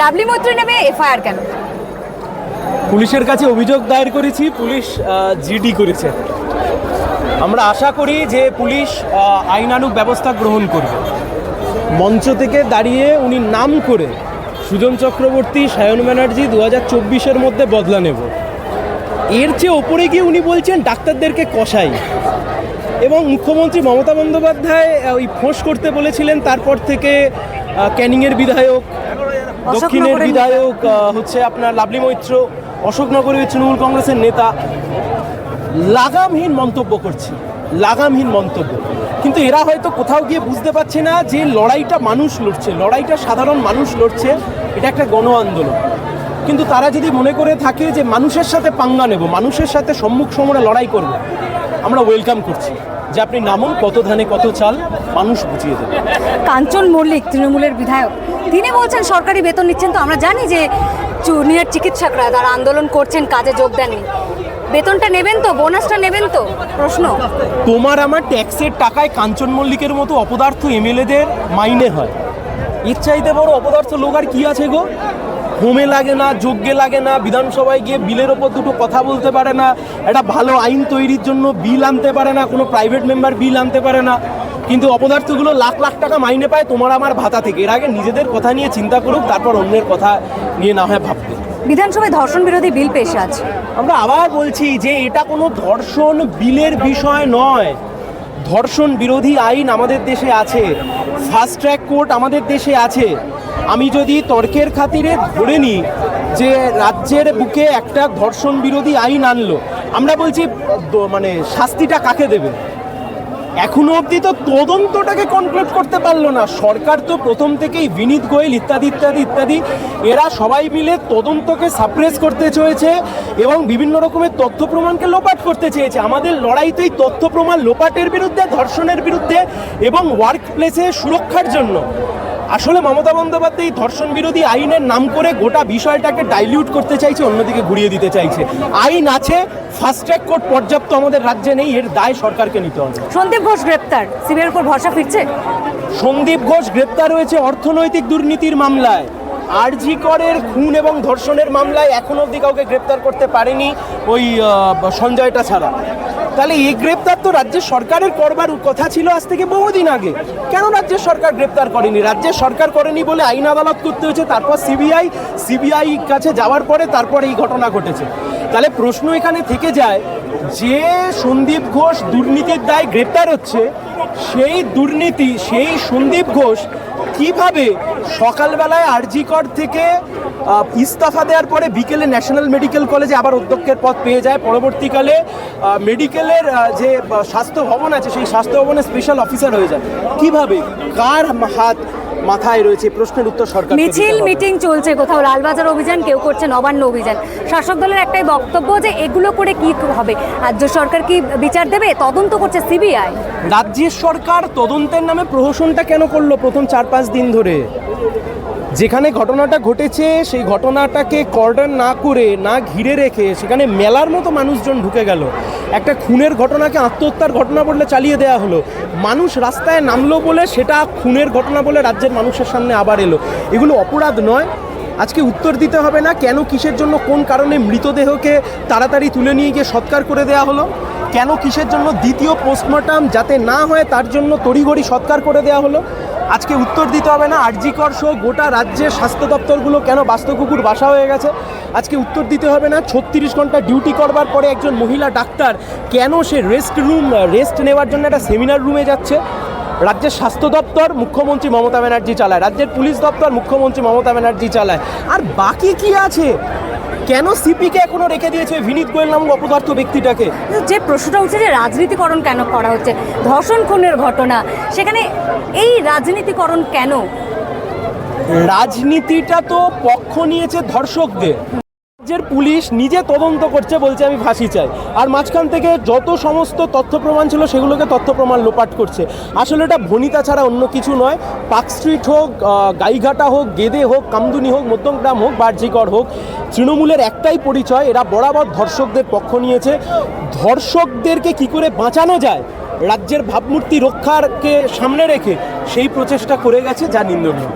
Lovely মৈত্রী নেমে FIR কেন? পুলিশের কাছে অভিযোগ দায়ের করেছি পুলিশ জিডি করেছে। আমরা আশা করি যে পুলিশ আহ, আইনানুগ ব্যবস্থা গ্রহণ করবে। মঞ্চ থেকে দাঁড়িয়ে উনি নাম করে সুজন চক্রবর্তী সায়ন ব্যানার্জি দু হাজার চব্বিশের মধ্যে বদলা নেব। এর চেয়ে ওপরে গিয়ে উনি বলছেন ডাক্তারদেরকে কষাই। এবং মুখ্যমন্ত্রী মমতা বন্দ্যোপাধ্যায় ওই ফোঁস করতে বলেছিলেন তারপর থেকে ক্যানিংয়ের বিধায়ক দক্ষিণের বিধায়ক হচ্ছে আপনার লাভলি মৈত্র অশোকনগরের তৃণমূল কংগ্রেসের নেতা। লাগামহীন মন্তব্য করছে লাগামহীন মন্তব্য। কিন্তু এরা হয়তো কোথাও গিয়ে বুঝতে পারছে না যে লড়াইটা মানুষ লড়ছে লড়াইটা সাধারণ মানুষ লড়ছে এটা একটা গণ আন্দোলন। কিন্তু তারা যদি মনে করে থাকে যে মানুষের সাথে পাঙ্গা নেব মানুষের সাথে সম্মুখ সমরে লড়াই করব আমরা ওয়েলকাম করছি। যে আপনি নামুন কত ধানে কত চাল মানুষ বুঝিয়ে দেবে। কাঞ্চন মল্লিক তৃণমূলের বিধায়ক। তিনি বলছেন সরকারি বেতন নিচ্ছেন তো আমরা জানি যে জুনিয়র চিকিৎসকরা তারা আন্দোলন করছেন কাজে যোগ দেননি। বেতনটা নেবেন তো? বোনাসটা নেবেন তো? প্রশ্ন। তোমার আমার ট্যাক্সের টাকায় কাঞ্চন মল্লিকের মতো অপদার্থ এমএলএদের মাইনে হয়। চাইতে বড় অপদার্থ লোক আর কি আছে গো? হোমে লাগে না যোগ্যে লাগে না বিধানসভায় গিয়ে বিলের ওপর দুটো কথা বলতে পারে না একটা ভালো আইন তৈরির জন্য বিল আনতে পারে না কোনো প্রাইভেট মেম্বার বিল আনতে পারে না। কিন্তু অপদার্থগুলো লাখ লাখ টাকা মাইনে পায় তোমার আমার ভাতা থেকে। এর আগে নিজেদের কথা নিয়ে চিন্তা করুক তারপর অন্যের কথা নিয়ে না হয় ভাববে বিধানসভায় ধর্ষণ বিরোধী বিল পেশ আছে। আমরা আবার বলছি যে এটা কোনো ধর্ষণ বিলের বিষয় নয়। ধর্ষণ বিরোধী আইন আমাদের দেশে আছে। ফাস্ট ট্র্যাক কোর্ট আমাদের দেশে আছে। আমি যদি তর্কের খাতিরে ধরে নিই যে রাজ্যের বুকে একটা ধর্ষণ বিরোধী আইন আনলো, আমরা বলছি মানে শাস্তিটা কাকে দেবে? এখনও অবধি তো তদন্তটাকে কনক্লুড করতে পারল না। সরকার তো প্রথম থেকেই বিনীত গোয়েল ইত্যাদি ইত্যাদি ইত্যাদি। এরা সবাই মিলে তদন্তকে সাপ্রেস করতে চেয়েছে এবং বিভিন্ন রকমের তথ্য প্রমাণকে লোপাট করতে চেয়েছে। আমাদের লড়াই তো এই তথ্য প্রমাণ লোপাটের বিরুদ্ধে, ধর্ষণের বিরুদ্ধে এবং ওয়ার্ক প্লেসে সুরক্ষার জন্য। আসলে মমতা বন্দ্যোপাধ্যায় এই ধর্ষণ বিরোধী আইনের নাম করে গোটা বিষয়টাকে ডাইলিউট করতে চাইছে অন্যদিকে ঘুরিয়ে দিতে চাইছে। আইন আছে ফাস্ট ট্র্যাক কোর্ট পর্যাপ্ত আমাদের রাজ্যে নেই এর দায় সরকারকে নিতে হবে। সন্দীপ ঘোষ গ্রেপ্তার সিবিআইয়ের উপর ভরসা ফিরছে? সন্দীপ ঘোষ গ্রেপ্তার হয়েছে অর্থনৈতিক দুর্নীতির মামলায়। আরজি করের খুন এবং ধর্ষণের মামলায় এখন অবধি কাউকে গ্রেপ্তার করতে পারেনি ওই সঞ্জয়টা ছাড়া। তাহলে এই গ্রেপ্তার তো রাজ্যের সরকারের করবার কথা ছিল আজ থেকে বহুদিন আগে। কেন রাজ্যের সরকার গ্রেপ্তার করেনি? রাজ্যের সরকার করেনি বলে আইন আদালত করতে হয়েছে, তারপর সিবিআই সিবিআই কাছে যাওয়ার পরে তারপর এই ঘটনা ঘটেছে। তাহলে প্রশ্ন এখানে থেকে যায়, যে সন্দীপ ঘোষ দুর্নীতির দায় গ্রেপ্তার হচ্ছে, সেই দুর্নীতি, সেই সন্দীপ ঘোষ কীভাবে সকালবেলায় আরজিকর থেকে ইস্তফা দেওয়ার পরে বিকেলে ন্যাশনাল মেডিকেল কলেজে আবার অধ্যক্ষের পদ পেয়ে যায়। পরবর্তীকালে মেডিকেলের যে স্বাস্থ্য ভবন আছে, সেই স্বাস্থ্য ভবনের স্পেশাল অফিসার হয়ে যায়। কীভাবে? কার হাত মাথায় রয়েছে প্রশ্নের উত্তর সরকার মিছিল মিটিং চলছে কোথাও লালবাজার অভিযান কেউ করছে নবান্ন অভিযান। শাসক দলের একটাই বক্তব্য যে এগুলো করে কি হবে? রাজ্য সরকার কি বিচার দেবে? তদন্ত করছে সিবিআই। রাজ্যের সরকার তদন্তের নামে প্রহসনটা কেন করল প্রথম চার পাঁচ দিন ধরে? যেখানে ঘটনাটা ঘটেছে, সেই ঘটনাটাকে কর্ডন না করে, না ঘিরে রেখে সেখানে মেলার মতো মানুষজন ঢুকে গেল। একটা খুনের ঘটনাকে আত্মহত্যার ঘটনা বললে চালিয়ে দেওয়া হলো। মানুষ রাস্তায় নামলো বলে সেটা খুনের ঘটনা বলে রাজ্যের মানুষের সামনে আবার এলো। এগুলো অপরাধ নয়। আজকে উত্তর দিতে হবে না কেন, কিসের জন্য, কোন কারণে মৃতদেহকে তাড়াতাড়ি তুলে নিয়ে গিয়ে সৎকার করে দেওয়া হলো? কেন কিসের জন্য দ্বিতীয় পোস্টমর্টাম যাতে না হয়, তার জন্য তড়িঘড়ি সৎকার করে দেওয়া হলো? আজকে উত্তর দিতে হবে না। আরজিকর সহ গোটা রাজ্যের স্বাস্থ্য দপ্তরগুলো কেন বাস্তুকুকুর বাসা হয়ে গেছে? আজকে উত্তর দিতে হবে না, ছত্রিশ ঘণ্টা ডিউটি করবার পরে একজন মহিলা ডাক্তার কেন সে রেস্ট রুম রেস্ট নেওয়ার জন্য একটা সেমিনার রুমে যাচ্ছে? রাজ্যের স্বাস্থ্য দপ্তর, মুখ্যমন্ত্রী মমতা ব্যানার্জি চালায়। রাজ্যের পুলিশ দপ্তর, মুখ্যমন্ত্রী মমতা ব্যানার্জি চালায়। আর বাকি কি আছে? কেন সিপিকে এখনও রেখে দিয়েছে ভিনিত গোয়েল নামক অপদার্থ ব্যক্তিটাকে? যে প্রশ্নটা উঠছে যে রাজনীতিকরণ কেন করা হচ্ছে ধর্ষণ খুনের ঘটনা সেখানে এই রাজনীতিকরণ কেন? রাজনীতিটা তো পক্ষ নিয়েছে ধর্ষকদের। রাজ্যের পুলিশ নিজে তদন্ত করছে বলছে আমি ফাঁসি চাই। আর মাঝখান থেকে যত সমস্ত তথ্য প্রমাণ ছিল সেগুলোকে তথ্য প্রমাণ লোপাট করছে। আসলে এটা ভনিতা ছাড়া অন্য কিছু নয়। পার্ক স্ট্রিট হোক গাইঘাটা হোক, গেদে হোক, কামদুনি হোক, মধ্যমগ্রাম হোক, বার্জিকর হোক, তৃণমূলের একটাই পরিচয়, এরা বরাবর ধর্ষকদের পক্ষ নিয়েছে। ধর্ষকদেরকে কি করে বাঁচানো যায়? রাজ্যের ভাবমূর্তি রক্ষারকে সামনে রেখে সেই প্রচেষ্টা করে গেছে যা নিন্দনীয়।